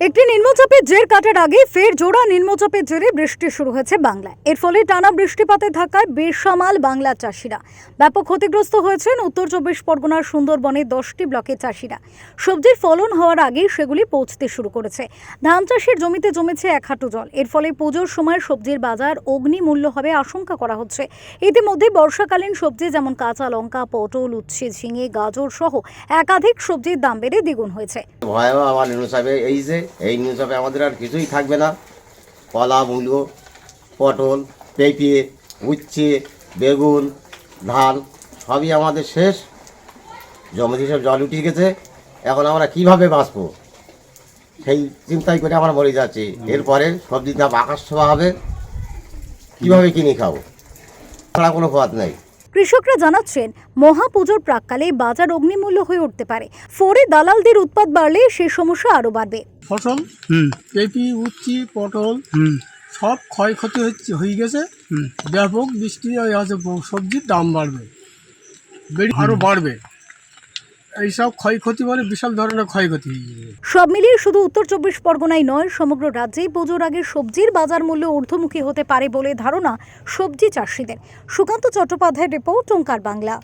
একটি নিম্নচাপের জের কাটার আগে ফের জোড়া নিম্নচাপের জেরে বৃষ্টি শুরু হয়েছে বাংলায়। এর ফলে টানা বৃষ্টিপাতের ধাক্কায় বেসামাল বাংলার চাষিরা। ব্যাপক ক্ষতিগ্রস্ত হয়েছেন উত্তর চব্বিশ পরগনার সুন্দরবনের দশটি ব্লকের চাষিরা। সবজির ফলন হওয়ার আগেই সেগুলি পৌঁছতে শুরু করেছে। ধান চাষের জমিতে জমেছে এক হাঁটু জল। এর ফলে পুজোর সময় সবজির বাজার অগ্নি মূল্য হবে আশঙ্কা করা হচ্ছে। ইতিমধ্যে বর্ষাকালীন সবজি যেমন কাঁচা লঙ্কা, পটল, উচ্ছে, ঝিঙে, গাজর সহ একাধিক সবজির দাম বেড়ে দ্বিগুণ হয়েছে। এই নিউচাপে আমাদের আর কিছুই থাকবে না। কলা মূলো পটল পেঁপে উচ্ছে বেগুন ধান সবই আমাদের শেষ। জমিতে সব জল উঠে গেছে। এখন আমরা কীভাবে বাঁচবো? সেই চিন্তাই করে আমরা মরে যাচ্ছি। এরপরে সবজির দাম আকাশ ছোঁয়া হবে। কীভাবে কিনে খাব? তারা কোনো পথ নেই। কৃষকরা জানাচ্ছেন মহাপুজোর প্রাককালে বাজার অগ্নিমূল্য হয়ে উঠতে পারে। ফোরে দালালদের উৎপাদ বাড়লে সে সমস্যা আরও বাড়বে। ফসল হুম। পেঁপি উচ্ছি পটল হুম। সব ক্ষয়ক্ষতি হচ্ছে হয়ে গেছে। ব্যাপক বৃষ্টি হয়ে আছে সবজির দাম বাড়বে। বেড়ে আরও বাড়বে। এইসব ক্ষয়ক্ষতি মানে বিশাল ধরনের ক্ষয়ক্ষতি সব মিলিয়ে শুধু উত্তর চব্বিশ পরগনায় নয় সমগ্র রাজ্যেই পুজোর আগে সবজির বাজার মূল্য ঊর্ধ্বমুখী হতে পারে বলে ধারণা সবজি চাষিদের। সুকান্ত চট্টোপাধ্যায়ের রিপোর্ট ওঙ্কার বাংলা।